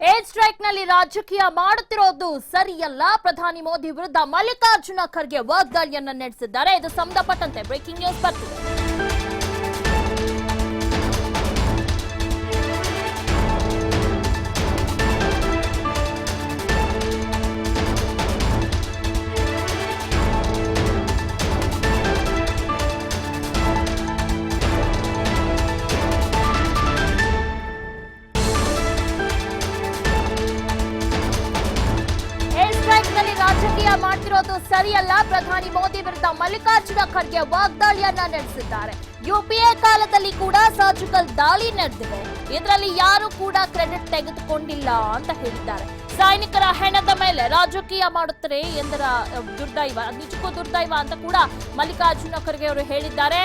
Air ಸ್ಟ್ರೈಕ್ನಲ್ಲಿ ರಾಜಕೀಯ ಮಾಡುತ್ತಿರೋದು ಸರಿಯಲ್ಲ. ಪ್ರಧಾನಿ ಮೋದಿ ವಿರುದ್ಧ ಮಲ್ಲಿಕಾರ್ಜುನ ಖರ್ಗೆ ವಾಗ್ದಾಳಿಯನ್ನ ನಡೆಸಿದ್ದಾರೆ. ಇದು ಸಂಬಂಧಪಟ್ಟಂತೆ ಬ್ರೇಕಿಂಗ್ ನ್ಯೂಸ್ ಬರ್ತಿದೆ. ಮಾಡ್ತಿರೋದು ಸರಿಯಲ್ಲ. ಪ್ರಧಾನಿ ಮೋದಿ ವಿರುದ್ಧ ಮಲ್ಲಿಕಾರ್ಜುನ ಖರ್ಗೆ ವಾಗ್ದಾಳಿಯನ್ನ ನಡೆಸಿದ್ದಾರೆ. ಯುಪಿಎ ಕಾಲದಲ್ಲಿ ಕೂಡ ಸರ್ಜಿಕಲ್ ದಾಳಿ ನಡೆದಿದೆ. ಇದರಲ್ಲಿ ಯಾರು ಕೂಡ ಕ್ರೆಡಿಟ್ ತೆಗೆದುಕೊಂಡಿಲ್ಲ ಅಂತ ಹೇಳಿದ್ದಾರೆ. ಸೈನಿಕರ ಹೆಣದ ಮೇಲೆ ರಾಜಕೀಯ ಮಾಡುತ್ತಾರೆ ಎಂದರ ದುರ್ದೈವ, ನಿಜಕ್ಕೂ ದುರ್ದೈವ ಅಂತ ಕೂಡ ಮಲ್ಲಿಕಾರ್ಜುನ ಖರ್ಗೆ ಅವರು ಹೇಳಿದ್ದಾರೆ.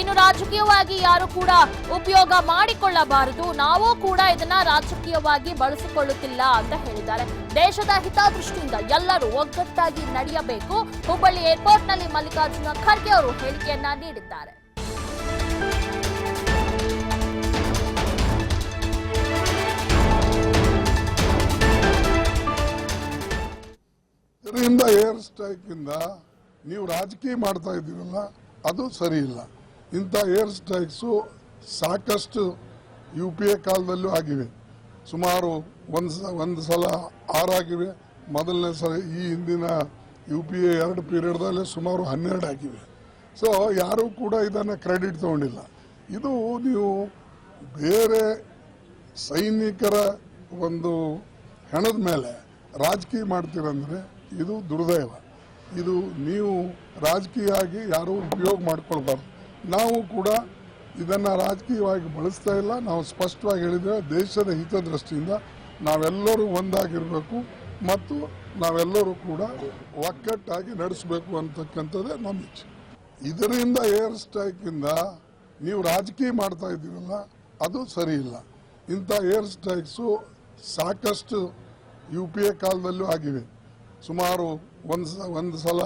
ಇನ್ನು ರಾಜಕೀಯವಾಗಿ ಯಾರು ಕೂಡ ಉಪಯೋಗ ಮಾಡಿಕೊಳ್ಳಬಾರದು. ನಾವು ಕೂಡ ಇದನ್ನ ರಾಜಕೀಯವಾಗಿ ಬಳಸಿಕೊಳ್ಳುತ್ತಿಲ್ಲ ಅಂತ ಹೇಳಿದ್ದಾರೆ. ದೇಶದ ಹಿತದೃಷ್ಟಿಯಿಂದ ಎಲ್ಲರೂ ಒಗ್ಗಟ್ಟಾಗಿ ನಡೆಯಬೇಕು. ಹುಬ್ಬಳ್ಳಿ ಏರ್ಪೋರ್ಟ್ನಲ್ಲಿ ಮಲ್ಲಿಕಾರ್ಜುನ ಖರ್ಗೆ ಅವರು ಹೇಳಿಕೆಯನ್ನ ನೀಡಿದ್ದಾರೆ. ಇದರಿಂದ ಏರ್ ಸ್ಟ್ರೈಕ್ ಇಂದ ನೀವು ರಾಜಕೀಯ ಮಾಡ್ತಾ ಇದ್ದೀರಲ್ಲ, ಅದು ಸರಿ ಇಲ್ಲ. ಇಂಥ ಏರ್ ಸ್ಟ್ರೈಕ್ಸು ಸಾಕಷ್ಟು ಯು ಪಿ ಎ ಕಾಲದಲ್ಲೂ ಆಗಿವೆ. ಸುಮಾರು ಒಂದು ಒಂದು ಸಲ ಆರಾಗಿವೆ ಮೊದಲನೇ ಸಲ ಈ ಹಿಂದಿನ ಯು ಪಿ ಎ ಎರಡು ಪೀರಿಯಡ್ದಲ್ಲೇ ಸುಮಾರು ಹನ್ನೆರಡು ಆಗಿವೆ. ಸೊ, ಯಾರೂ ಕೂಡ ಇದನ್ನು ಕ್ರೆಡಿಟ್ ತಗೊಂಡಿಲ್ಲ. ಇದು ನೀವು ಬೇರೆ ಸೈನಿಕರ ಒಂದು ಹೆಣದ ಮೇಲೆ ರಾಜಕೀಯ ಮಾಡ್ತೀರಂದ್ರೆ ಇದು ದುರ್ದೈವ. ಇದು ನೀವು ರಾಜಕೀಯ ಆಗಿ ಯಾರೂ ಉಪಯೋಗ ಮಾಡ್ಕೊಳ್ಬಾರ್ದು. ನಾವು ಕೂಡ ಇದನ್ನು ರಾಜಕೀಯವಾಗಿ ಬಳಸ್ತಾ ಇಲ್ಲ. ನಾವು ಸ್ಪಷ್ಟವಾಗಿ ಹೇಳಿದರೆ ದೇಶದ ಹಿತದೃಷ್ಟಿಯಿಂದ ನಾವೆಲ್ಲರೂ ಒಂದಾಗಿರಬೇಕು ಮತ್ತು ನಾವೆಲ್ಲರೂ ಕೂಡ ಒಕ್ಕಟ್ಟಾಗಿ ನಡೆಸಬೇಕು ಅಂತಕ್ಕಂಥದ್ದೇ ನಮ್ಮ ಇಚ್ಛೆ. ಇದರಿಂದ ಏರ್ ಸ್ಟ್ರೈಕಿಂದ ನೀವು ರಾಜಕೀಯ ಮಾಡ್ತಾ ಇದ್ದೀರಲ್ಲ, ಅದು ಸರಿ ಇಲ್ಲ. ಇಂಥ ಏರ್ ಸ್ಟ್ರೈಕ್ಸು ಸಾಕಷ್ಟು ಯು ಪಿ ಎ ಕಾಲದಲ್ಲೂ ಆಗಿವೆ. ಸುಮಾರು ಒಂದು ಒಂದು ಸಲ